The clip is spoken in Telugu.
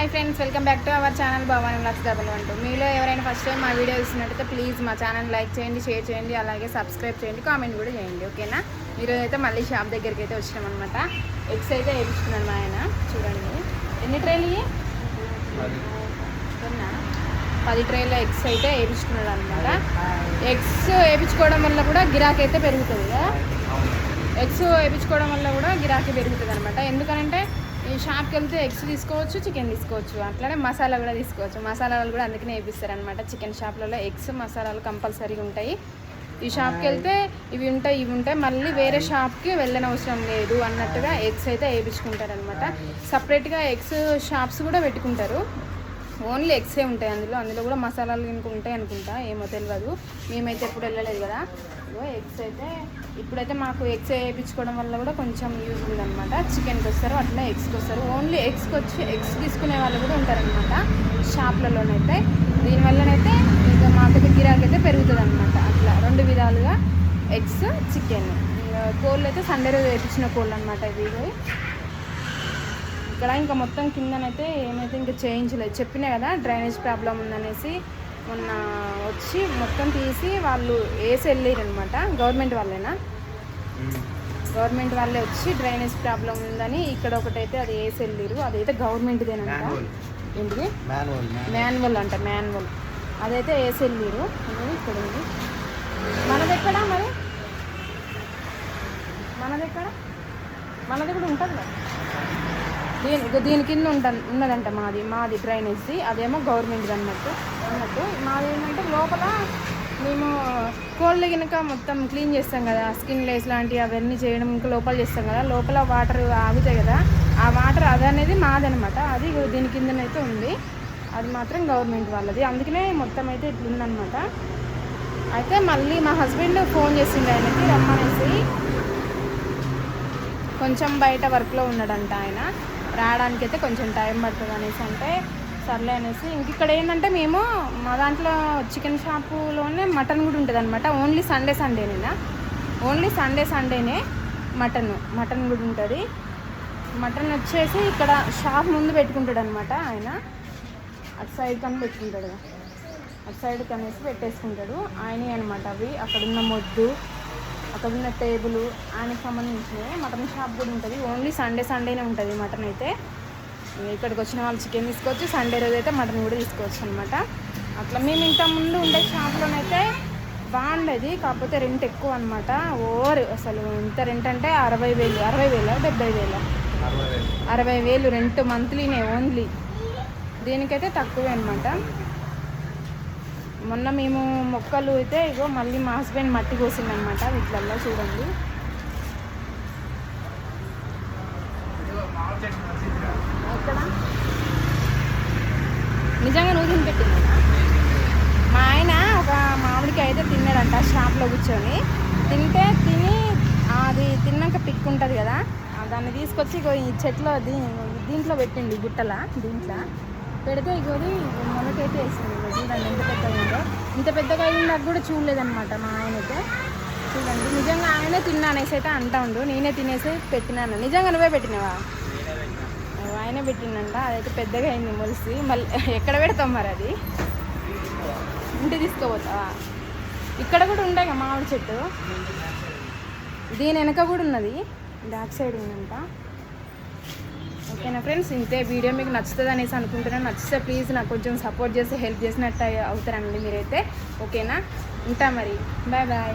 Hi friends welcome back to our channel Bhavani lux double one two. మీలో ఎవరైనా ఫస్ట్ టైం మా వీడియో చూసినట్టయితే ప్లీజ్ మా ఛానల్ లైక్ చేయండి షేర్ చేయండి అలాగే సబ్స్క్రైబ్ చేయండి కామెంట్ కూడా చేయండి ఓకేనా మీరు అయితే మళ్ళీ షాప్ దగ్గరికి అయితే వచ్చినాం అనమాట ఎగ్స్ అయితే వేయించుకున్నాను మా ఆయన. చూడండి. ఎన్ని ట్రైలు పది ట్రైల ఎగ్స్ అయితే వేయించుకున్నాడు అనమాట ఎగ్స్ వేయించుకోవడం వల్ల కూడా గిరాకీ అయితే పెరుగుతుంది కదా? ఎగ్స్ వేయించుకోవడం వల్ల కూడా గిరాకీ పెరుగుతుంది అనమాట ఎందుకంటే ఈ షాప్కి వెళ్తే ఎగ్స్ తీసుకోవచ్చు చికెన్ తీసుకోవచ్చు. అట్లానే మసాలా కూడా తీసుకోవచ్చు. మసాలాలు కూడా అందుకనే వేపిస్తారు అనమాట చికెన్ షాప్లలో. ఎగ్స్ మసాలాలు కంపల్సరీగా ఉంటాయి. ఈ షాప్కి వెళ్తే ఇవి ఉంటాయి ఇవి ఉంటాయి. మళ్ళీ వేరే షాప్కి వెళ్ళనవసరం లేదు అన్నట్టుగా ఎగ్స్ అయితే వేయించుకుంటారు అనమాట సపరేట్గా ఎగ్స్ షాప్స్ కూడా పెట్టుకుంటారు. ఓన్లీ ఎగ్సే ఉంటాయి అందులో. అందులో కూడా మసాలాలు ఇంకా ఉంటాయి అనుకుంటా. ఏమో తెలియదు మేమైతే ఎప్పుడు వెళ్ళలేదు కదా. ఎగ్స్ అయితే ఇప్పుడైతే మాకు ఎగ్స్ వేయించుకోవడం వల్ల కూడా కొంచెం యూజ్ ఉందన్నమాట. చికెన్కి వస్తారు అట్లా ఎగ్స్కి వస్తారు. ఓన్లీ ఎగ్స్కి వచ్చి ఎగ్స్ తీసుకునే వాళ్ళు కూడా ఉంటారనమాట షాప్లలోనైతే. దీనివల్లనైతే ఇంకా మాకైతే గిరాకీ అయితే పెరుగుతుంది అనమాట అట్లా రెండు విధాలుగా ఎగ్స్ చికెన్. కోళ్ళు అయితే సండే రోజు వేయించిన కోళ్ళు అనమాట ఇవి. ఇక్కడ ఇంకా మొత్తం కిందనైతే ఏమైతే ఇంకా చేయించలేదు చెప్పినా కదా డ్రైనేజ్ ప్రాబ్లం ఉందనేసి మొన్న వచ్చి మొత్తం తీసి వాళ్ళు వేసి వెళ్ళారు అనమాట గవర్నమెంట్ వాళ్ళేనా? గవర్నమెంట్ వాళ్ళే వచ్చి డ్రైనేజ్ ప్రాబ్లం ఉందని ఇక్కడ ఒకటైతే అది వేసి వెళ్ళారు అదైతే గవర్నమెంట్దేనంట. ఏంటిది? మాన్యువల్ అంట మాన్యువల్. అదైతే వేసి వెళ్ళారు ఇక్కడ ఉంది. మనది ఎక్కడ మరి? మనది ఎక్కడ మనది కూడా ఉంటుంది కదా? దీని దీని కింద ఉంట ఉన్నదంట మాది మాది డ్రైనేజ్ది అదేమో గవర్నమెంట్ది అన్నట్టు అన్నట్టు. మాది ఏంటంటే లోపల మేము కోళ్ళు గినక మొత్తం క్లీన్ చేస్తాం కదా. స్కిన్ లేస్ లాంటివి అవన్నీ చేయడం ఇంకా లోపల చేస్తాం కదా. లోపల వాటర్ ఆగుతాయి కదా. ఆ వాటర్ అది అనేది మాదనమాట. అది దీని కిందనైతే ఉంది. అది మాత్రం గవర్నమెంట్ వాళ్ళది. అందుకనే మొత్తం అయితే ఇట్లుందనమాట. అయితే మళ్ళీ మా హస్బెండ్ ఫోన్ చేసిండు ఆయనకి రమ్మనేసి. కొంచెం బయట వర్క్లో ఉన్నాడంట ఆయన. రావడానికి అయితే కొంచెం టైం పడుతుంది అనేసి అంటే సర్లే అనేసి. ఇంక ఇక్కడ ఏంటంటే మేము మా దాంట్లో చికెన్ షాపులోనే మటన్ కూడా ఉంటుంది అనమాట ఓన్లీ సండే సండేనేనా ఓన్లీ సండే సండేనే మటన్. మటన్ కూడా ఉంటుంది. మటన్ వచ్చేసి ఇక్కడ షాప్ ముందు పెట్టుకుంటాడు అనమాట ఆయన. అటు సైడ్ కన్నా పెట్టుకుంటాడు. అటు సైడ్ కనేసి పెట్టేసుకుంటాడు. ఆయనే అనమాట అవి. అక్కడ ఉన్న మొద్దు. అక్కడ ఉన్న టేబుల్ ఆయనకి సంబంధించినవి. మటన్ షాప్ కూడా ఉంటుంది. ఓన్లీ సండే సండేనే ఉంటుంది మటన్ అయితే. ఇక్కడికి వచ్చిన వాళ్ళు చికెన్ తీసుకోవచ్చు. సండే రోజు అయితే మటన్ కూడా తీసుకోవచ్చు అనమాట అట్లా మేము ఇంత ముందు ఉండే షాప్లోనైతే బాగుండేది కాకపోతే రెంట్ ఎక్కువ అనమాట ఓవర్ అసలు ఎంత రెంట్ అంటే అరవై వేలు అరవై వేల డెబ్బై వేలు? అరవై వేలు. రెంట్ మంత్లీనే ఓన్లీ దీనికైతే తక్కువే అనమాట మొన్న మేము మొక్కలు అయితే ఇగో మళ్ళీ మా హస్బెండ్ మట్టి కోసిందనమాట వీటిలల్లో చూడండి. ఎక్కడ? నిజంగా నువ్వు తిని మా ఆయన ఒక మామిడికాయ అయితే తిన్నాడంట షాప్లో కూర్చొని. తింటే తిని అది తిన్నాక పిక్ ఉంటుంది కదా దాన్ని తీసుకొచ్చి ఇగో ఈ చెట్లో దీ దీంట్లో పెట్టిండి గుట్టల దీంట్లో. పెడితే ఇగోది మొలకైతే వేసింది చూడండి ఎంత పెద్దగా ఉందో. ఇంత పెద్దగా అయిందాక కూడా చూడలేదనమాట మా ఆయన చూడండి. నిజంగా ఆయనే తిన్నా అనేసి అయితే అంటా ఉండు. నేనే తినేసి పెట్టినాను. నిజంగా నువ్వే పెట్టినావా? ఆయనే పెట్టిండంట. అదైతే పెద్దగా అయింది మొలిసి. మళ్ళీ ఎక్కడ పెడతాం మరి అది? ఇంటి తీసుకోపోతావా? ఇక్కడ కూడా ఉండే కదా మామిడి చెట్టు? దీని వెనక కూడా ఉన్నది. బ్యాక్ సైడ్ ఉందంట. ఓకేనా ఫ్రెండ్స్? ఇంతే వీడియో మీకు నచ్చుతుంది అనేసి అనుకుంటున్నాను. నచ్చితే ప్లీజ్ నాకు కొంచెం సపోర్ట్ చేసి హెల్ప్ చేసినట్టు అవుతారండి మీరైతే. ఓకేనా? ఉంటా మరి. Bye bye.